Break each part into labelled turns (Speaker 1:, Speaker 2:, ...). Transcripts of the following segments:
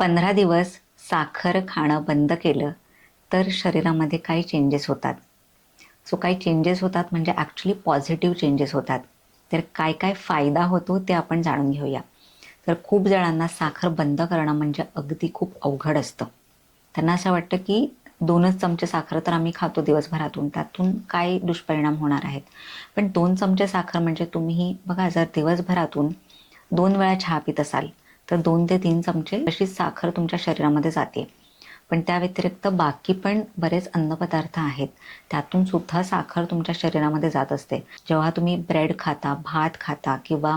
Speaker 1: पंधरा दिवस साखर खाणं बंद केलं तर शरीरामध्ये काही चेंजेस होतात. सो काही चेंजेस होतात म्हणजे ॲक्च्युली पॉझिटिव्ह चेंजेस होतात. तर काय काय फायदा होतो ते आपण जाणून घेऊया. तर खूप जणांना साखर बंद करणं म्हणजे अगदी खूप अवघड असतं. त्यांना असं वाटतं की दोनच चमचे साखर तर आम्ही खातो दिवसभरातून त्यातून काय दुष्परिणाम होणार आहेत. पण दोन चमचे साखर म्हणजे तुम्ही बघा जर दिवसभरातून दोन वेळा चहा पित असाल तर दोन ते तीन चमचे अशी साखर तुमच्या शरीरामध्ये जाते. पण त्या व्यतिरिक्त बाकी पण बरेच अन्नपदार्थ आहेत. त्यातून सुद्धा साखर तुमच्या शरीरामध्ये जात असते. जेव्हा तुम्ही ब्रेड खाता भात खाता किंवा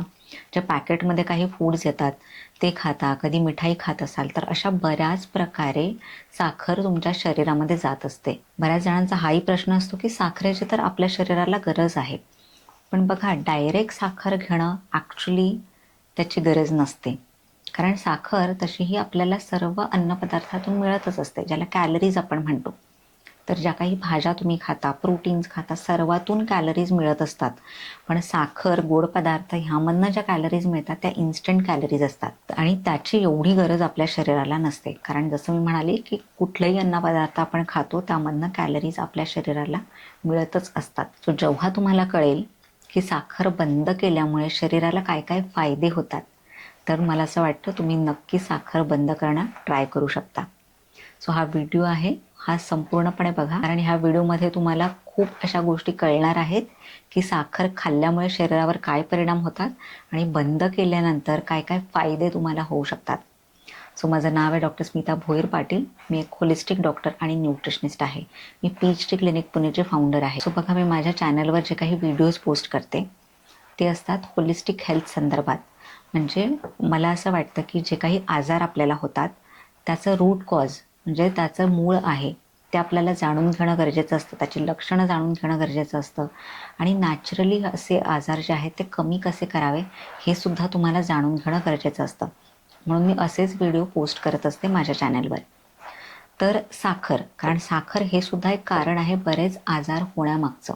Speaker 1: ज्या पॅकेटमध्ये काही फूड्स येतात ते खाता कधी मिठाई खात असाल तर अशा बऱ्याच प्रकारे साखर तुमच्या शरीरामध्ये जात असते. बऱ्याच जणांचा हाही प्रश्न असतो की साखरेची तर आपल्या शरीराला गरज आहे. पण बघा डायरेक्ट साखर घेणं ॲक्च्युली त्याची गरज नसते. कारण साखर तशीही आपल्याला सर्व अन्नपदार्थातून मिळतच असते ज्याला कॅलरीज आपण म्हणतो. तर ज्या काही भाज्या तुम्ही खाता प्रोटीन्स खाता सर्वातून कॅलरीज मिळत असतात. पण साखर गोड पदार्थ ह्यामधनं ज्या कॅलरीज मिळतात त्या इन्स्टंट कॅलरीज असतात. आणि त्याची एवढी गरज आपल्या शरीराला नसते. कारण जसं मी म्हणाले की कुठलंही अन्नपदार्थ आपण खातो त्यामधनं कॅलरीज आपल्या शरीराला मिळतच असतात. सो जेव्हा तुम्हाला कळेल की साखर बंद केल्यामुळे शरीराला काय काय फायदे होतात तर मला असं वाटतं तुम्ही नक्की साखर बंद करणं ट्राय करू शकता. सो हा व्हिडिओ आहे. हा संपूर्णपणे बघा. कारण ह्या व्हिडिओमध्ये तुम्हाला खूप अशा गोष्टी कळणार आहेत की साखर खाल्ल्यामुळे शरीरावर काय परिणाम होतात आणि बंद केल्यानंतर काय काय फायदे तुम्हाला होऊ शकतात. सो माझं नाव आहे डॉक्टर स्मिता भोईर पाटील. मी एक होलिस्टिक डॉक्टर आणि न्यूट्रिशनिस्ट आहे. मी पी एच डी क्लिनिक पुणेचे फाउंडर आहे. सो बघा मी माझ्या चॅनलवर जे काही व्हिडिओज पोस्ट करते ते असतात होलिस्टिक हेल्थ संदर्भात. म्हणजे मला असं वाटतं की जे काही आजार आपल्याला होतात त्याचं रूट कॉज म्हणजे त्याचं मूळ आहे ते आपल्याला जाणून घेणं गरजेचं असतं त्याची लक्षणं जाणून घेणं गरजेचं असतं. आणि नॅचरली असे आजार जे आहेत ते कमी कसे करावे हे सुद्धा तुम्हाला जाणून घेणं गरजेचं असतं. म्हणून मी असेच व्हिडिओ पोस्ट करत असते माझ्या चॅनलवर तर साखर कारण साखर हे सुद्धा एक कारण आहे बरेच आजार होण्यामागचं.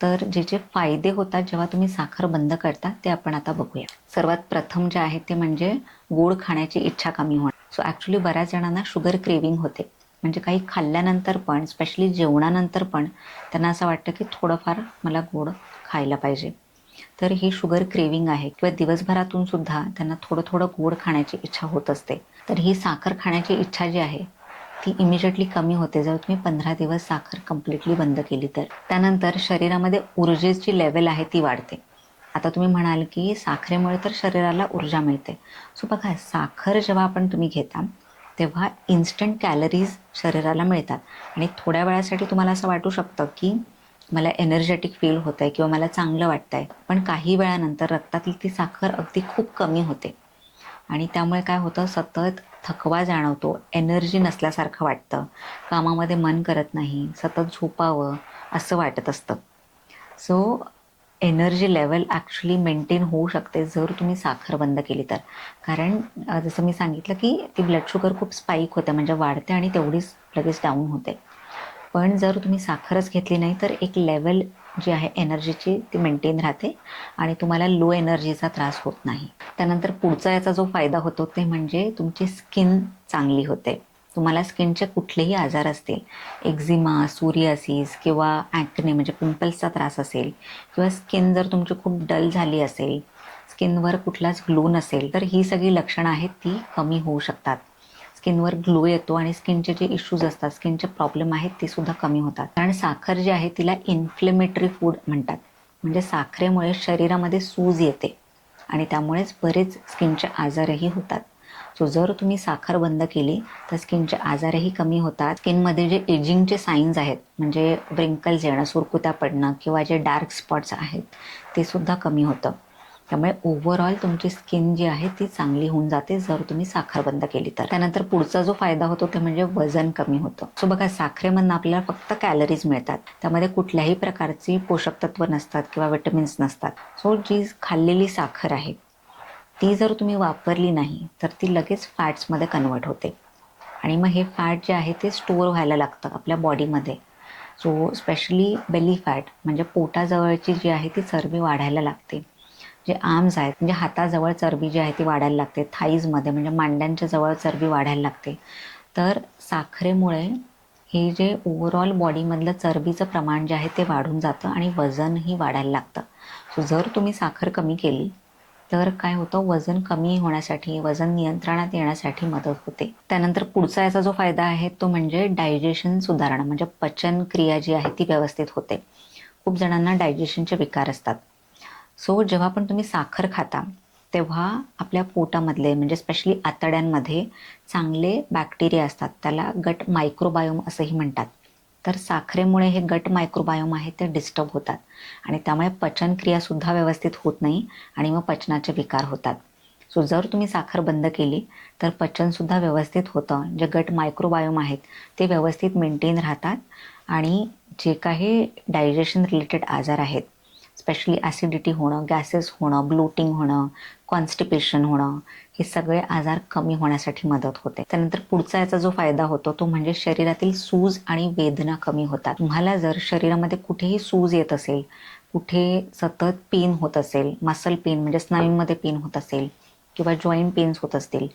Speaker 1: तर जे जे फायदे होतात जेव्हा तुम्ही साखर बंद करता ते आपण आता बघूया. सर्वात प्रथम जे आहे ते म्हणजे गोड खाण्याची इच्छा कमी होणं. सो ॲक्च्युली बऱ्याच जणांना शुगर क्रेविंग होते. म्हणजे काही खाल्ल्यानंतर पण स्पेशली जेवणानंतर पण त्यांना असं वाटतं की थोडंफार मला गोड खायला पाहिजे. तर ही शुगर क्रेविंग आहे. किंवा दिवसभरातून सुद्धा त्यांना थोडं थोडं गोड खाण्याची इच्छा होत असते. तर ही साखर खाण्याची इच्छा जी आहे ती इमिजिएटली कमी होते. जर तुम्ही पंधरा दिवस साखर कम्प्लिटली बंद केली तर. त्यानंतर शरीरामध्ये ऊर्जेची लेवल आहे ती वाढते. आता तुम्ही म्हणाल की साखरेमुळे तर शरीराला ऊर्जा मिळते. सो बघा साखर जेव्हा आपण तुम्ही घेता तेव्हा इन्स्टंट कॅलरीज शरीराला मिळतात. आणि थोड्या वेळासाठी तुम्हाला असं वाटू शकतं की मला एनर्जेटिक फील होत आहे किंवा मला चांगलं वाटतं आहे पण काही वेळानंतर रक्तातली ती साखर अगदी खूप कमी होते. आणि त्यामुळे काय होतं? सतत थकवा जाणवतो एनर्जी नसल्यासारखं वाटतं. कामामध्ये मन करत नाही सतत झोपावं असं वाटत असतं. So energy level actually maintain होऊ शकते जर तुम्ही साखर बंद केली तर. कारण जसं मी सांगितलं की ती ब्लड शुगर खूप स्पाईक होते म्हणजे वाढते आणि तेवढीच लगेच डाऊन होते. पण जर तुम्ही साखरच घेतली नाही तर एक लेवल जी आहे एनर्जीची ती मेंटेन राहते आणि तुम्हाला लो एनर्जीचा त्रास होत नाही. त्यानंतर पुढचा याचा जो फायदा होतो ते म्हणजे तुमची स्किन चांगली होते. तुम्हाला स्किनचे कुठलेही आजार असतील एक्झिमा सुरियासिस किंवा ॲक्ने म्हणजे पिंपल्सचा त्रास असेल किंवा स्किन जर तुमची खूप डल झाली असेल स्किनवर कुठलाच ग्लो नसेल तर ही सगळी लक्षणं आहेत ती कमी होऊ शकतात. स्किनवर ग्लो येतो आणि स्किनचे जे इश्यूज असतात स्किनचे प्रॉब्लेम आहेत ते सुद्धा कमी होतात. कारण साखर जी आहे तिला इन्फ्लेमेटरी फूड म्हणतात. म्हणजे साखरेमुळे शरीरामध्ये सूज येते. आणि त्यामुळेच बरेच स्किनचे आजारही होतात. सो जर तुम्ही साखर बंद केली तर स्किनचे आजारही कमी होतात. स्किनमध्ये जे एजिंगचे साईन्स आहेत म्हणजे ब्रिंकल्स येणं सुरकुत्या पडणं किंवा जे डार्क स्पॉट्स आहेत ते सुद्धा कमी होतं. त्यामुळे ओव्हरऑल तुमची स्किन जी आहे ती चांगली होऊन जाते जर तुम्ही साखर बंद केली तर. त्यानंतर पुढचा जो फायदा होतो ते म्हणजे वजन कमी होतं. सो बघा साखरेमधनं आपल्याला फक्त कॅलरीज मिळतात. त्यामध्ये कुठल्याही प्रकारची पोषक तत्व नसतात किंवा विटमिन्स नसतात. सो जी खाल्लेली साखर आहे ती जर तुम्ही वापरली नाही तर ती लगेच फॅट्समध्ये कन्वर्ट होते. आणि मग हे फॅट जे आहे ते स्टोअर व्हायला लागतं आपल्या बॉडीमध्ये सो स्पेशली बेली फॅट म्हणजे पोटाजवळची जी आहे ती चरबी वाढायला लागते. जे आर्म्स आहेत म्हणजे हाताजवळ चरबी जी आहे ती वाढायला लागते थाईजमध्ये म्हणजे मांड्यांच्या जवळ चरबी वाढायला लागते. तर साखरेमुळे हे जे ओव्हरऑल बॉडीमधलं चरबीचं प्रमाण जे आहे ते वाढून जातं आणि वजनही वाढायला लागतं. सो जर तुम्ही साखर कमी केली तर काय होतं? वजन कमी होण्यासाठी वजन नियंत्रणात येण्यासाठी मदत होते. त्यानंतर पुढचा याचा जो फायदा आहे तो म्हणजे डायजेशन सुधारणा म्हणजे पचन क्रिया जी आहे ती व्यवस्थित होते. खूप जणांना डायजेशनचे विकार असतात. सो जेव्हा पण तुम्ही साखर खाता तेव्हा आपल्या पोटामधले म्हणजे स्पेशली आतड्यांमध्ये चांगले बॅक्टेरिया असतात. त्याला गट मायक्रोबायोम असंही म्हणतात. तर साखरेमुळे हे गट मायक्रोबायोम आहे ते डिस्टर्ब होतात. आणि त्यामुळे पचनक्रियासुद्धा व्यवस्थित होत नाही आणि मग पचनाचे विकार होतात. सो जर तुम्ही साखर बंद केली तर पचनसुद्धा व्यवस्थित होतं. जे गट मायक्रोबायोम आहेत ते व्यवस्थित मेंटेन राहतात. आणि जे काही डायजेशन रिलेटेड आजार आहेत स्पेशली ॲसिडिटी होणं गॅसेस होणं ब्लोटिंग होणं कॉन्स्टिपेशन होणं हे सगळे आजार कमी होण्यासाठी मदत होते. त्यानंतर पुढचा याचा जो फायदा होतो तो म्हणजे शरीरातील सूज आणि वेदना कमी होतात. तुम्हाला जर शरीरामध्ये कुठेही सूज येत असेल कुठे सतत पेन होत असेल मसल पेन म्हणजे स्नायूंमध्ये पेन होत असेल किंवा जॉईंट पेन्स होत असतील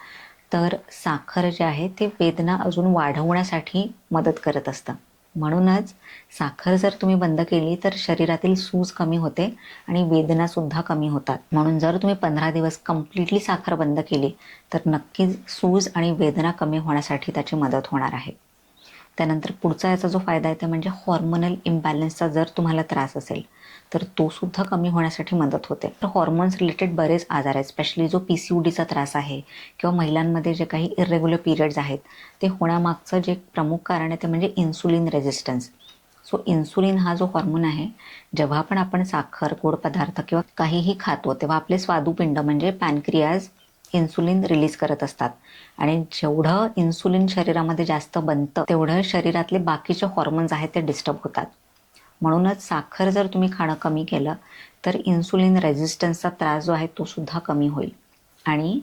Speaker 1: तर साखर जे आहे ते वेदना अजून वाढवण्यासाठी मदत करत असतं. म्हणूनच साखर जर तुम्ही बंद केली तर शरीरातील सूज कमी होते आणि वेदनासुद्धा कमी होतात. म्हणून जर तुम्ही पंधरा दिवस कम्प्लिटली साखर बंद केली तर नक्कीच सूज आणि वेदना कमी होण्यासाठी त्याची मदत होणार आहे. त्यानंतर पुढचा याचा जो फायदा आहे ते म्हणजे हॉर्मोनल इम्बॅलन्सचा जर तुम्हाला त्रास असेल तर तो सुद्धा कमी होण्यासाठी मदत होते. तर हॉर्मोन्स रिलेटेड बरेच आजार आहेत स्पेशली जो पी सी डीचा त्रास आहे किंवा महिलांमध्ये जे काही इरेग्युलर पिरियड्स आहेत ते होण्यामागचं जे प्रमुख कारण आहे ते म्हणजे इन्सुलिन रेझिस्टन्स सो इन्सुलिन हा जो हॉर्मोन आहे जेव्हा पण आपण साखर गोड पदार्थ किंवा काहीही खातो तेव्हा आपले स्वादुपिंड म्हणजे पॅनक्रियाज इन्सुलिन रिलीज करत असतात. आणि जेवढं इन्सुलिन शरीरामध्ये जास्त बनतं तेवढं शरीरातले बाकीचे हॉर्मोन्स आहेत ते डिस्टर्ब होतात. म्हणूनच साखर जर तुम्ही खाणं कमी केलं तर इन्सुलिन रेझिस्टन्सचा त्रास जो आहे तो सुद्धा कमी होईल. आणि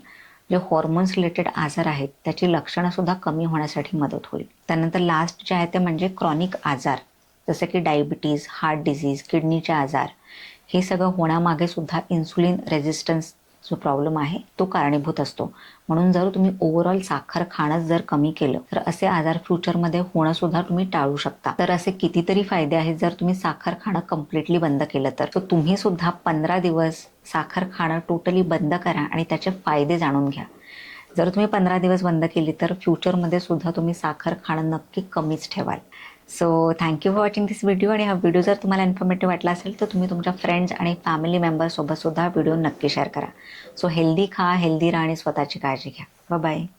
Speaker 1: जे हॉर्मोन्स रिलेटेड आजार आहेत त्याची लक्षणंसुद्धा कमी होण्यासाठी मदत होईल. त्यानंतर लास्ट जे आहे ते म्हणजे क्रॉनिक आजार जसे की डायबिटीज हार्ट डिझीज किडनीचे आजार हे सगळं होण्यामागे सुद्धा इन्सुलिन रेझिस्टन्स जो प्रॉब्लेम आहे तो कारणीभूत असतो. म्हणून जर तुम्ही ओव्हरऑल साखर खाणंच जर कमी केलं तर असे आजार फ्युचरमध्ये होणं सुद्धा तुम्ही टाळू शकता. तर असे कितीतरी फायदे आहेत जर तुम्ही साखर खाणं कम्प्लिटली बंद केलं तर. तुम्ही सुद्धा पंधरा दिवस साखर खाणं टोटली बंद करा आणि त्याचे फायदे जाणून घ्या. जर तुम्ही पंधरा दिवस बंद केली तर फ्युचरमध्ये सुद्धा तुम्ही साखर खाणं नक्की कमीच ठेवाल. So thank you for watching this video आणि हा व्हिडिओ जर तुम्हाला इन्फॉर्मेटिव्ह वाटला असेल तर तुम्ही तुमच्या फ्रेंड्स आणि फॅमिली मेंबरसोबतसुद्धा व्हिडिओ नक्की शेअर करा. सो हेल्दी खा हेल्दी राहा आणि स्वतःची काळजी घ्या. बाय